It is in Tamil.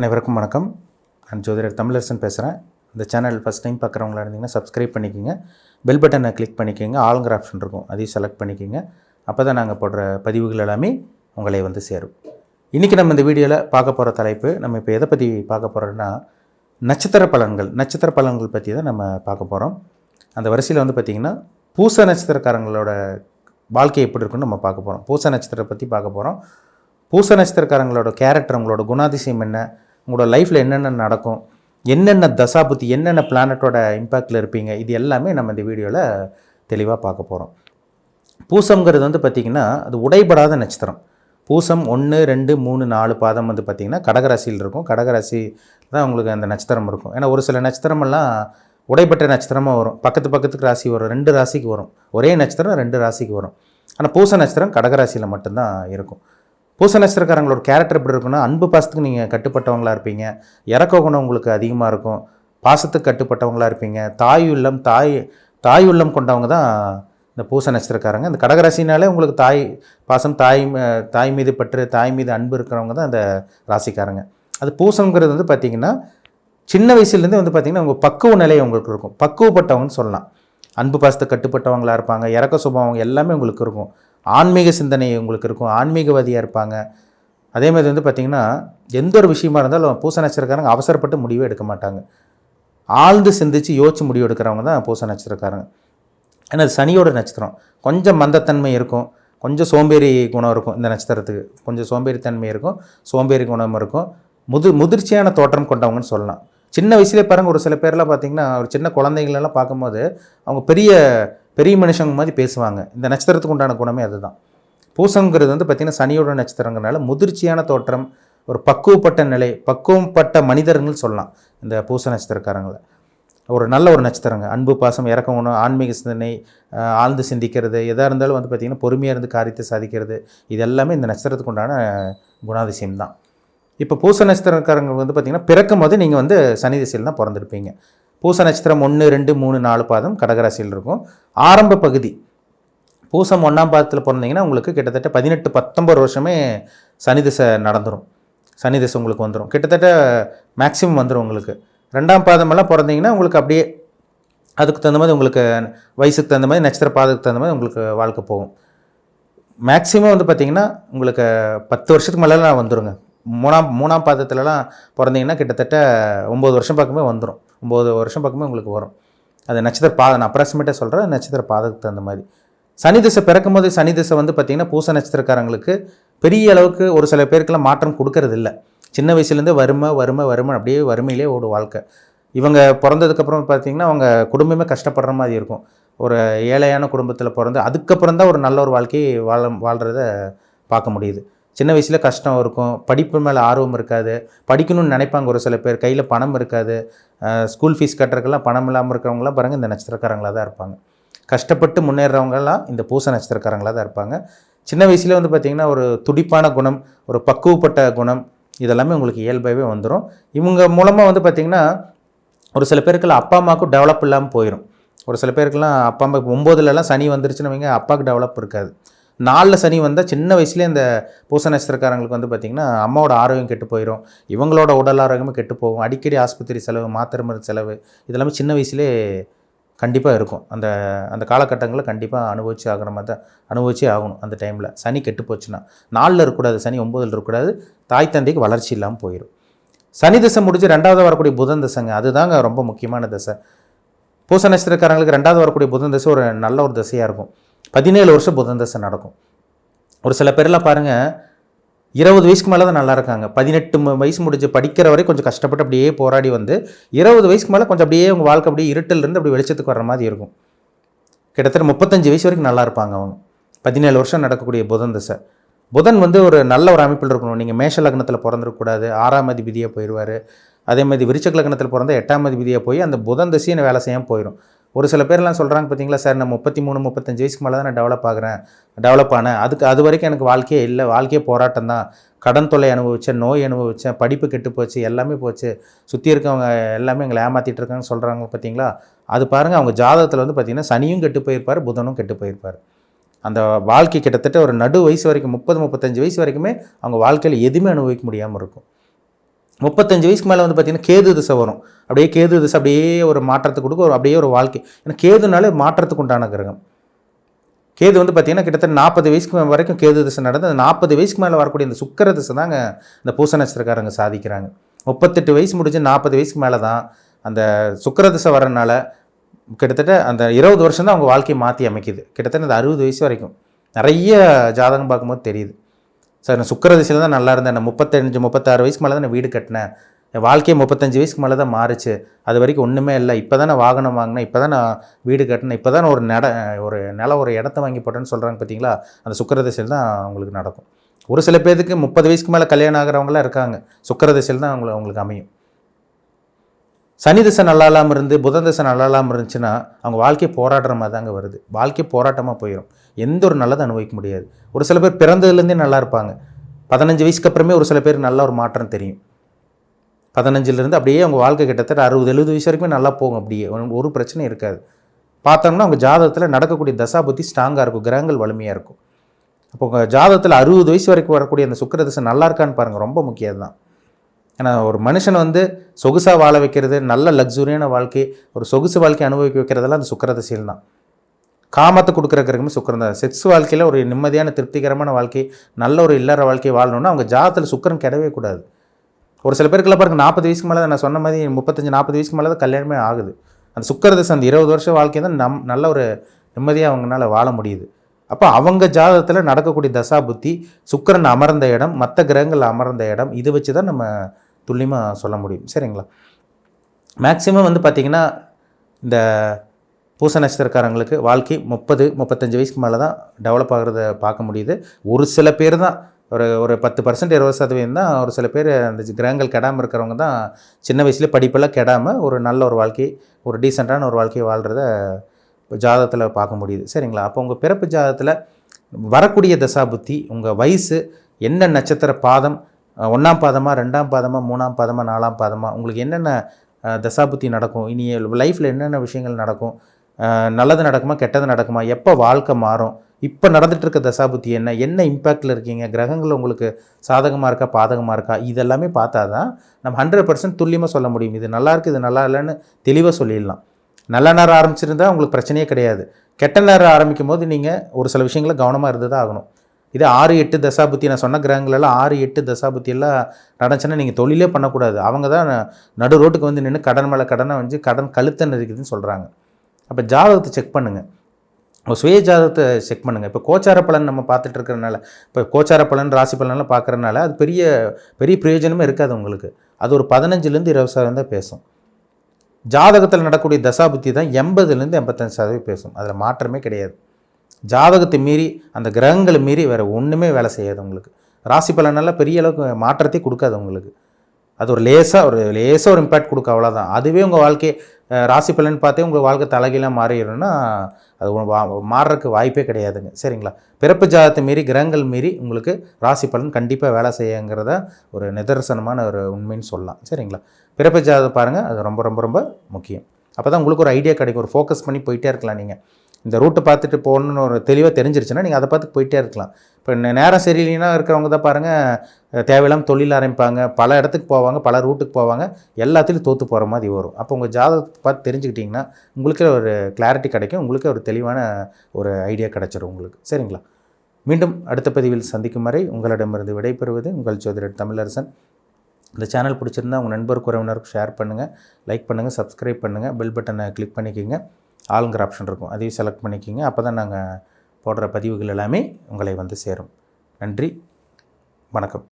அனைவருக்கும் வணக்கம். நான் ஜோதிடர் தமிழரசன் பேசுகிறேன் இந்த சேனல் ஃபஸ்ட் டைம் பார்க்குறவங்களா இருந்தீங்கன்னா சப்ஸ்கிரைப் பண்ணிக்கோங்க. பெல் பட்டனை கிளிக் பண்ணிக்கோங்க. ஆளுங்கிற ஆப்ஷன் இருக்கும். அதையும் செலக்ட் பண்ணிக்கோங்க. அப்போ தான் நாங்கள் போடுற பதிவுகள் எல்லாமே உங்களை வந்து சேரும். இன்றைக்கி நம்ம இந்த வீடியோவில் பார்க்க போகிற தலைப்பு நம்ம இப்போ எதை பற்றி பார்க்க போகிறோன்னா நட்சத்திர பலன்கள் நட்சத்திர பலன்கள் பற்றி தான் நம்ம பார்க்க போகிறோம் அந்த வரிசையில் வந்து பார்த்திங்கன்னா பூச நட்சத்திரக்காரங்களோட வாழ்க்கை எப்படி இருக்குன்னு நம்ம பார்க்க போகிறோம் பூச நட்சத்திரத்தை பற்றி பார்க்க போகிறோம் பூச நட்சத்திரக்காரங்களோட கேரக்டர் உங்களோட குணாதிசயம் என்ன? உங்களோட லைஃப்பில் என்னென்ன நடக்கும் என்னென்ன தசாபுத்தி என்னென்ன பிளானட்டோட இம்பேக்டில் இருப்பீங்க இது எல்லாமே நம்ம இந்த வீடியோவில் தெளிவாக பார்க்க போகிறோம் பூசம்ங்கிறது வந்து பார்த்திங்கன்னா அது உடைபடாத நட்சத்திரம். பூசம் ஒன்று ரெண்டு மூணு நாலு பாதம் வந்து பார்த்திங்கன்னா கடகராசியில் இருக்கும். கடகராசி தான் உங்களுக்கு அந்த நட்சத்திரம் இருக்கும். ஏன்னா ஒரு சில நட்சத்திரமெல்லாம் உடைப்பட்ட நட்சத்திரமாக வரும். பக்கத்து பக்கத்துக்கு ராசி வரும். ரெண்டு ராசிக்கு வரும். ஒரே நட்சத்திரம் ரெண்டு ராசிக்கு வரும். ஆனால் பூச நட்சத்திரம் கடகராசியில் மட்டும்தான் இருக்கும். பூச நட்சத்திரக்காரங்களோட கேரக்டர் எப்படி இருக்குன்னா அன்பு பாசத்துக்கு நீங்கள் கட்டுப்பட்டவங்களா இருப்பீங்க. இறக்க குணம் உங்களுக்கு அதிகமாக இருக்கும். பாசத்துக்கு கட்டுப்பட்டவங்களா இருப்பீங்க. தாய் உள்ளம் தாய் தாய் உள்ளம் கொண்டவங்க தான் இந்த பூச நட்சத்திரக்காரங்க இந்த கடகராசினாலே உங்களுக்கு தாய் பாசம் தாய் தாய் மீது பற்று தாய் மீது அன்பு இருக்கிறவங்க தான் அந்த ராசிக்காரங்க. அது பூசங்கிறது வந்து பார்த்திங்கன்னா சின்ன வயசுலேருந்தே வந்து பார்த்திங்கன்னா உங்கள் பக்குவ நிலை உங்களுக்கு இருக்கும். பக்குவப்பட்டவங்கன்னு சொல்லலாம். அன்பு பாசத்துக்கு கட்டுப்பட்டவங்களா இருப்பாங்க. இறக்க சுபாவம் எல்லாமே உங்களுக்கு இருக்கும். ஆன்மீக சிந்தனை உங்களுக்கு இருக்கும் ஆன்மீகவாதியாக இருப்பாங்க. அதே மாதிரி வந்து பார்த்திங்கன்னா எந்த ஒரு விஷயமா இருந்தாலும் பூச நட்சத்திரக்காரங்க அவசரப்பட்டு முடிவே எடுக்க மாட்டாங்க. ஆழ்ந்து சிந்திச்சு யோசிச்சு முடிவு எடுக்கிறவங்க தான் பூச நட்சத்திரக்காரங்க. ஏன்னா அது சனியோட நட்சத்திரம். கொஞ்சம் மந்தத்தன்மை இருக்கும். கொஞ்சம் சோம்பேறி குணம் இருக்கும் இந்த நட்சத்திரத்துக்கு. கொஞ்சம் சோம்பேறித்தன்மை இருக்கும் சோம்பேறி குணம் இருக்கும். முது முதிர்ச்சியான தோற்றம் கொண்டவங்கன்னு சொல்லலாம். சின்ன வயசுலேயே பாருங்க ஒரு சில பேர்லாம் பார்த்திங்கன்னா ஒரு சின்ன குழந்தைங்களெல்லாம் பார்க்கும்போது அவங்க பெரிய பெரிய மனுஷங்க மாதிரி பேசுவாங்க. இந்த நட்சத்திரத்துக்கு உண்டான குணமே அதுதான். பூசங்கிறது வந்து பார்த்திங்கன்னா சனியோட நட்சத்திரங்கிறனால முதிர்ச்சியான தோற்றம் ஒரு பக்குவப்பட்ட நிலை பக்குவப்பட்ட மனிதர்கள் சொல்லலாம் இந்த பூச நட்சத்திரக்காரங்களை. ஒரு நல்ல ஒரு நட்சத்திரங்க. அன்பு பாசம் இறக்க உணவு ஆன்மீக சிந்தனை ஆழ்ந்து சிந்திக்கிறது எதாக இருந்தாலும் வந்து பார்த்திங்கன்னா பொறுமையாக இருந்து காரியத்தை சாதிக்கிறது இது எல்லாமே இந்த நட்சத்திரத்துக்கு உண்டான குணாதிசயம் தான். இப்போ பூச நட்சத்திரக்காரங்க வந்து பார்த்திங்கன்னா பிறக்கும் போது நீங்கள் வந்து சனி திசையில் தான் பிறந்திருப்பீங்க. பூச நட்சத்திரம் ஒன்று ரெண்டு மூணு நாலு பாதம் கடகராசியில் இருக்கும். ஆரம்ப பகுதி. பூசம் ஒன்றாம் பாதத்தில் பிறந்தீங்கன்னா உங்களுக்கு கிட்டத்தட்ட பதினெட்டு பத்தொம்பது வருஷமே சனி திசை நடந்துடும் சனி திசை உங்களுக்கு வந்துடும் கிட்டத்தட்ட மேக்ஸிமம் வந்துடும் உங்களுக்கு. ரெண்டாம் பாதமெல்லாம் பிறந்தீங்கன்னா உங்களுக்கு அப்படியே அதுக்கு தகுந்த மாதிரி உங்களுக்கு வயசுக்கு தகுந்த மாதிரி நட்சத்திர பாதத்துக்கு தகுந்த மாதிரி உங்களுக்கு வாழ்க்கை போகும். மேக்ஸிமம் வந்து பார்த்தீங்கன்னா உங்களுக்கு பத்து வருஷத்துக்கு மேலெலாம் வந்துடுங்க மூணாம் மூணாம் பாதத்துலலாம் பிறந்தீங்கன்னா கிட்டத்தட்ட ஒம்பது வருஷம் பக்கமே வந்துடும் ஒம்பது வருஷம் பக்கமே உங்களுக்கு வரும். அது நட்சத்திர பாதம் நான் அப்ராக்சிமேட்டாக சொல்கிறேன் நட்சத்திர பாதத்துக்கு தகுந்த மாதிரி. சனி திசை பிறக்கும் போது சனி திசை வந்து பார்த்திங்கன்னா பூச நட்சத்திரக்காரங்களுக்கு பெரிய அளவுக்கு ஒரு சில பேருக்கெல்லாம் மாற்றம் கொடுக்கறது இல்லை சின்ன வயசுலேருந்து வறுமை வறுமை வறுமை அப்படியே வறுமையிலே ஓடும் வாழ்க்கை. இவங்க பிறந்ததுக்கப்புறம் பார்த்தீங்கன்னா அவங்க குடும்பமே கஷ்டப்படுற மாதிரி இருக்கும். ஒரு ஏழையான குடும்பத்தில் பிறந்து அதுக்கப்புறம் தான் ஒரு நல்ல ஒரு வாழ்க்கையை வாழ வாழ்கிறத பார்க்க முடியுது. சின்ன வயசில் கஷ்டம் இருக்கும். படிப்பு மேலே ஆர்வம் இருக்காது. படிக்கணும்னு நினைப்பாங்க ஒரு சில பேர். கையில் பணம் இருக்காது. ஸ்கூல் ஃபீஸ் கட்டுறதுக்கெல்லாம் பணம் இல்லாமல் இருக்கிறவங்களாம் பாருங்கள் இந்த நட்சத்திரக்காரங்களாக தான் இருப்பாங்க. கஷ்டப்பட்டு முன்னேறவங்களாம் இந்த பூச நட்சத்திரக்காரங்களாக தான் இருப்பாங்க. சின்ன வயசில் வந்து பார்த்திங்கன்னா ஒரு துடிப்பான குணம் ஒரு பக்குவப்பட்ட குணம் இதெல்லாமே உங்களுக்கு இயல்பாகவே வந்துடும் இவங்க மூலமாக வந்து பார்த்திங்கன்னா ஒரு சில பேருக்குலாம் அப்பா அம்மாவுக்கும் டெவலப் இல்லாமல் போயிடும் ஒரு சில பேருக்குலாம் அப்பா அம்மா இப்போ ஒம்போதுலலாம் சனி வந்துருச்சுன்னு வைங்க அப்பாவுக்கு டெவலப் இருக்காது. நாலில் சனி வந்தால் சின்ன வயசுலேயே இந்த பூச நட்சத்திரக்காரங்களுக்கு வந்து பார்த்திங்கன்னா அம்மாவோட ஆரோக்கியம் கெட்டு போயிடும் இவங்களோட உடல் ஆரோக்கியமும் கெட்டு போகும். அடிக்கடி ஆஸ்பத்திரி செலவு மாத்திரை மருந்து செலவு இதெல்லாமே சின்ன வயசுலேயே கண்டிப்பாக இருக்கும். அந்த அந்த காலகட்டங்களில் கண்டிப்பாக அனுபவிச்சு ஆகிற மாதிரி தான் அனுபவிச்சே ஆகணும் அந்த டைமில் சனி கெட்டு போச்சுன்னா நாலில் இருக்கக்கூடாது சனி ஒம்போதில் இருக்கக்கூடாது தாய் தந்தைக்கு வளர்ச்சி இல்லாமல் போயிடும் சனி தசை முடிஞ்சு ரெண்டாவது வரக்கூடிய புதன் தசைங்க அதுதாங்க ரொம்ப முக்கியமான திசை. பூச நட்சத்திரக்காரங்களுக்கு ரெண்டாவது வரக்கூடிய புதன் தசை ஒரு நல்ல ஒரு திசையாக இருக்கும். பதினேழு வருஷம் புதன் தசை நடக்கும். ஒரு சில பேர்லாம் பாருங்கள் இருபது வயசுக்கு மேலே தான் நல்லா இருக்காங்க. பதினெட்டு வயசு முடிஞ்சு படிக்கிற வரை கொஞ்சம் கஷ்டப்பட்டு அப்படியே போராடி வந்து இருபது வயசுக்கு மேலே கொஞ்சம் அப்படியே உங்கள் வாழ்க்கை அப்படியே இருட்டில் இருந்து அப்படி வெளிச்சத்துக்கு வர்ற மாதிரி இருக்கும். கிட்டத்தட்ட முப்பத்தஞ்சு வயசு வரைக்கும் நல்லா இருப்பாங்க அவங்க. பதினேழு வருஷம் நடக்கக்கூடிய புதன் தசை புதன் வந்து ஒரு நல்ல ஒரு அமைப்பில் இருக்கணும். நீங்கள் மேஷ லக்னத்தில் பிறந்திருக்கக்கூடாது ஆறாம் அதிபதியாக போயிடுவார் அதே மாதிரி விருச்சக் லக்னத்தில் பிறந்த எட்டாம் அதிபதியாக போய் அந்த புதன் தசையை வேலை செய்யாமல் போயிடும் ஒரு சில பேர்லாம் சொல்கிறாங்க பார்த்தீங்களா சார் நான் முப்பத்தி மூணு முப்பத்தஞ்சு வயசுக்கு மேலே தான் நான் டெவலப் ஆகுறேன் டெவலப் ஆனேன். அதுக்கு அது வரைக்கும் எனக்கு வாழ்க்கையே இல்லை. வாழ்க்கையே போராட்டம் தான். கடன் தொல்லை அனுபவித்தேன் நோய் அனுபவித்தேன் படிப்பு கெட்டு போச்சு எல்லாமே போச்சு. சுற்றி இருக்கவங்க எல்லாமே எங்களை ஏமாற்றிட்டு இருக்காங்கன்னு சொல்கிறாங்க பார்த்தீங்களா அது பாருங்கள் அவங்க ஜாதகத்தில் வந்து பார்த்திங்கன்னா சனியும் கெட்டு போயிருப்பார் புதனும் கெட்டு போயிருப்பார். அந்த வாழ்க்கை கிட்டத்தட்ட ஒரு நடு வயசு வரைக்கும் முப்பது முப்பத்தஞ்சு வயசு வரைக்குமே அவங்க வாழ்க்கையில் எதுவுமே அனுபவிக்க முடியாமல் இருக்கும். முப்பத்தஞ்சு வயசுக்கு மேலே வந்து பார்த்தீங்கன்னா கேது திசை வரும். அப்படியே கேது திசை அப்படியே ஒரு மாற்றத்தை கொடுக்க ஒரு அப்படியே ஒரு வாழ்க்கை. ஏன்னா கேதுனாலே மாற்றத்துக்கு உண்டான கிரகம். கேது வந்து பார்த்தீங்கன்னா கிட்டத்தட்ட நாற்பது வயசுக்கு வரைக்கும் கேது திசை நடந்து அந்த நாற்பது வயசுக்கு மேலே வரக்கூடிய இந்த சுக்கர திசை தாங்க இந்த பூச நட்சத்திரக்காரங்க சாதிக்கிறாங்க. முப்பத்தெட்டு வயசு முடிஞ்சு நாற்பது வயசுக்கு மேலே தான் அந்த சுக்கர திசை வரனால கிட்டத்தட்ட அந்த இருபது வருஷம் தான் அவங்க வாழ்க்கையை மாற்றி அமைக்குது. கிட்டத்தட்ட அந்த அறுபது வயசு வரைக்கும். நிறைய ஜாதகம் பார்க்கும்போது தெரியுது. சார் நான் சுக்கர திசையில் தான் நல்லா இருந்தேன். நான் முப்பத்தஞ்சு முப்பத்தாறு வயசுக்கு மேலே தான் நான் வீடு கட்டினேன். என் வாழ்க்கையை முப்பத்தஞ்சு வயசுக்கு மேலே தான் மாறுச்சு. அது வரைக்கும் ஒன்றுமே இல்லை. இப்போ தான் நான் வாகனம் வாங்கினேன். இப்போ தான் நான் வீடு கட்டினேன். இப்போ தான் ஒரு நட ஒரு நில ஒரு இடத்த வாங்கி போட்டேன்னு சொல்கிறாங்க பார்த்தீங்களா அந்த சுக்கர திசையில் தான் அவங்களுக்கு நடக்கும். ஒரு சில பேருக்கு முப்பது வயசுக்கு மேலே கல்யாணம் ஆகிறவங்களாம் இருக்காங்க. சுக்கர திசையில் தான் அவங்களுக்கு அவங்களுக்கு அமையும். சனி திசை நல்லா இல்லாமல் இருந்து புதன் திசை நல்லா இல்லாமல் இருந்துச்சுன்னா அவங்க வாழ்க்கை போராடுற மாதிரி தாங்க வருது. வாழ்க்கை போராட்டமாக போயிடும் எந்த ஒரு நல்லதை அனுபவிக்க முடியாது. ஒரு சில பேர் பிறந்ததுலேருந்தே நல்லா இருப்பாங்க. பதினஞ்சு வயசுக்கு அப்புறமே ஒரு சில பேர் நல்ல ஒரு மாற்றம் தெரியும். பதினஞ்சுலேருந்து அப்படியே அவங்க வாழ்க்கை கிட்டத்தட்ட அறுபது எழுபது வயசு வரைக்குமே நல்லா போகும் அப்படியே. ஒரு- பிரச்சனை பிரச்சனையும் இருக்காது. பார்த்தோம்னா அவங்க ஜாதகத்தில் நடக்கக்கூடிய தசா புத்தி ஸ்ட்ராங்காக இருக்கும். கிரகங்கள் வலிமையாக இருக்கும். அப்போ உங்கள் ஜாதகத்தில் அறுபது வயசு வரைக்கும் வரக்கூடிய அந்த சுக்கிர தசை நல்லா இருக்கான்னு பாருங்கள் ரொம்ப முக்கியம் தான் ஏன்னா ஒரு மனுஷனை வந்து சொகுசாக வாழ வைக்கிறது நல்ல லக்ஸுரியான வாழ்க்கை ஒரு சொகுசு வாழ்க்கை அனுபவிக்க வைக்கிறதெல்லாம் அந்த சுக்கிர தான். காமத்தை கொடுக்குற கிரகமே சுக்கரன் தான். செக்ஸ் வாழ்க்கையில் ஒரு நிம்மதியான திருப்திகரமான வாழ்க்கை நல்ல ஒரு இல்லற வாழ்க்கை வாழணும்னா அவங்க ஜாதத்தில் சுக்கரன் கிடவே கூடாது. ஒரு சில பேருக்குலாம் பாருங்க நாற்பது வயசுக்கு மேலே நான் சொன்ன மாதிரி முப்பத்தஞ்சு நாற்பது வயசுக்கு மேலே தான் கல்யாணமே ஆகுது. அந்த சுக்கரதசை அந்த இருபது வருஷம் வாழ்க்கை தான் நம் நல்ல ஒரு நிம்மதியாக அவங்களால வாழ முடியுது. அப்போ அவங்க ஜாதகத்தில் நடக்கக்கூடிய தசா புத்தி சுக்கிரன் அமர்ந்த இடம் மற்ற கிரகங்கள் அமர்ந்த இடம் இது வச்சு தான் நம்ம துல்லியமாக சொல்ல முடியும். சரிங்களா? மேக்சிமம் வந்து பார்த்திங்கன்னா இந்த பூச நட்சத்திரக்காரங்களுக்கு வாழ்க்கை முப்பது முப்பத்தஞ்சு வயசுக்கு மேலே தான் டெவலப் ஆகிறத பார்க்க முடியுது. ஒரு சில பேர் தான் ஒரு ஒரு பத்து பர்சன்ட் இருபது சதவீதம் தான் ஒரு சில பேர் அந்த கிரகங்கள் கெடாமல் இருக்கிறவங்க தான் சின்ன வயசுலேயே படிப்பெல்லாம் கெடாமல் ஒரு நல்ல ஒரு வாழ்க்கை ஒரு டீசெண்டான ஒரு வாழ்க்கையை வாழ்கிறத ஜாதகத்தில் பார்க்க முடியுது. சரிங்களா? அப்போ உங்கள் பிறப்பு ஜாதகத்தில் வரக்கூடிய தசாபுத்தி உங்கள் வயசு என்ன நட்சத்திர பாதம் ஒன்றாம் பாதமாக ரெண்டாம் பாதமாக மூணாம் பாதமாக நாலாம் பாதமாக உங்களுக்கு என்னென்ன தசாபுத்தி நடக்கும்? இனி லைஃப்பில் என்னென்ன விஷயங்கள் நடக்கும்? நல்லது நடக்குமா கெட்டது நடக்குமா? எப்போ வாழ்க்கை மாறும்? இப்போ நடந்துகிட்ருக்க இருக்க தசாபுத்தி என்ன? என்ன இம்பேக்டில் இருக்கீங்க? கிரகங்கள் உங்களுக்கு சாதகமாக இருக்கா பாதகமாக இருக்கா? இதெல்லாமே பார்த்தா தான் நம்ம ஹண்ட்ரட் பர்சன்ட் துல்லியமாக சொல்ல முடியும். இது நல்லா இருக்குது இது நல்லா இல்லைன்னு தெளிவாக சொல்லிடலாம். நல்ல நேரம் ஆரம்பிச்சிருந்தால் உங்களுக்கு பிரச்சனையே கிடையாது. கெட்ட நேரம் ஆரம்பிக்கும் போது நீங்கள் ஒரு சில விஷயங்களை கவனமாக இருந்து தான் ஆகணும். இது ஆறு எட்டு தசாபுத்தி நான் சொன்ன கிரகங்களெல்லாம் ஆறு எட்டு தசாபுத்தி எல்லாம் நடந்துச்சுன்னா நீங்கள் தொழிலே பண்ணக்கூடாது. அவங்க தான் நடு ரோட்டுக்கு வந்து நின்று கடன் மேலே கடனை வந்து கடன் கழுத்தை நெருக்குதுன்னு சொல்கிறாங்க அப்போ ஜாதகத்தை செக் பண்ணுங்கள் சுய ஜாதகத்தை செக் பண்ணுங்கள் இப்போ கோச்சார பலன் நம்ம பார்த்துட்டு இருக்கிறனால இப்போ கோச்சார பலன் ராசி பலன்லாம் பார்க்குறனால அது பெரிய பெரிய பிரயோஜனமே இருக்காது உங்களுக்கு. அது ஒரு பதினஞ்சுலேருந்து இருபது சதவீதம் தான் பேசும். ஜாதகத்தில் நடக்கக்கூடிய தசாபுத்தி தான் எண்பதுலேருந்து எண்பத்தஞ்சு சதவீதம் பேசும். அதில் மாற்றமே கிடையாது. ஜாதகத்தை மீறி அந்த கிரகங்களை மீறி வேறு ஒன்றுமே வேலை செய்யாது உங்களுக்கு. ராசி பலனெல்லாம் பெரிய அளவுக்கு மாற்றத்தை கொடுக்காது உங்களுக்கு. அது ஒரு லேசாக ஒரு லேசாக ஒரு இம்பேக்ட் கொடுக்க அவ்வளோதான் அதுவே உங்கள் வாழ்க்கை ராசி பலன் பார்த்தே உங்கள் வாழ்க்கை தலைகீழாக மாறிடும்னா அது வா- மாறுறதுக்கு வாய்ப்பே கிடையாதுங்க. சரிங்களா? பிறப்பு ஜாதகத்தை மீறி கிரகங்கள் மீறி உங்களுக்கு ராசி பலன் கண்டிப்பாக வேலை செய்யுங்கிறத ஒரு நிதர்சனமான ஒரு உண்மைன்னு சொல்லலாம். சரிங்களா? பிறப்பு ஜாதகம் பாருங்கள் அது ரொம்ப ரொம்ப ரொம்ப முக்கியம். அப்போ தான் உங்களுக்கு ஒரு ஐடியா கிடைக்கும். ஒரு ஃபோக்கஸ் பண்ணி போயிட்டே இருக்கலாம் நீங்கள் இந்த ரூட்டை பார்த்துட்டு போகணுன்னு ஒரு தெளிவாக தெரிஞ்சிருச்சுன்னா நீங்கள் அதை பார்த்து போயிட்டே இருக்கலாம். இப்போ நேரம் சரியில்லைன்னா இருக்கிறவங்க தான் பாருங்கள் தேவையில்லாமல் தொழில் ஆரம்பிப்பாங்க. பல இடத்துக்கு போவாங்க பல ரூட்டுக்கு போவாங்க. எல்லாத்துலேயும் தோற்று போகிற மாதிரி வரும். அப்போ உங்கள் ஜாதகத்தை பார்த்து தெரிஞ்சுக்கிட்டிங்கன்னா உங்களுக்கே ஒரு கிளாரிட்டி கிடைக்கும். உங்களுக்கே ஒரு தெளிவான ஒரு ஐடியா கிடைச்சிரும் உங்களுக்கு. சரிங்களா? மீண்டும் அடுத்த பதிவில் சந்திக்கும் வரை உங்களிடமிருந்து விடைபெறுவது உங்கள் ஜோதிடர் தமிழரசன். இந்த சேனல் பிடிச்சிருந்தா உங்கள் நண்பருக்கு உறவினருக்கு ஷேர் பண்ணுங்கள் லைக் பண்ணுங்கள் சப்ஸ்கிரைப் பண்ணுங்கள் பெல் பட்டனை கிளிக் பண்ணிக்கோங்க. ஆளுங்கிற ஆப்ஷன் இருக்கும். அதையும் செலக்ட் பண்ணிக்கிங்க. அப்போ தான் நாங்கள் போடுற பதிவுகள் எல்லாமே உங்களை வந்து சேரும். நன்றி. வணக்கம்.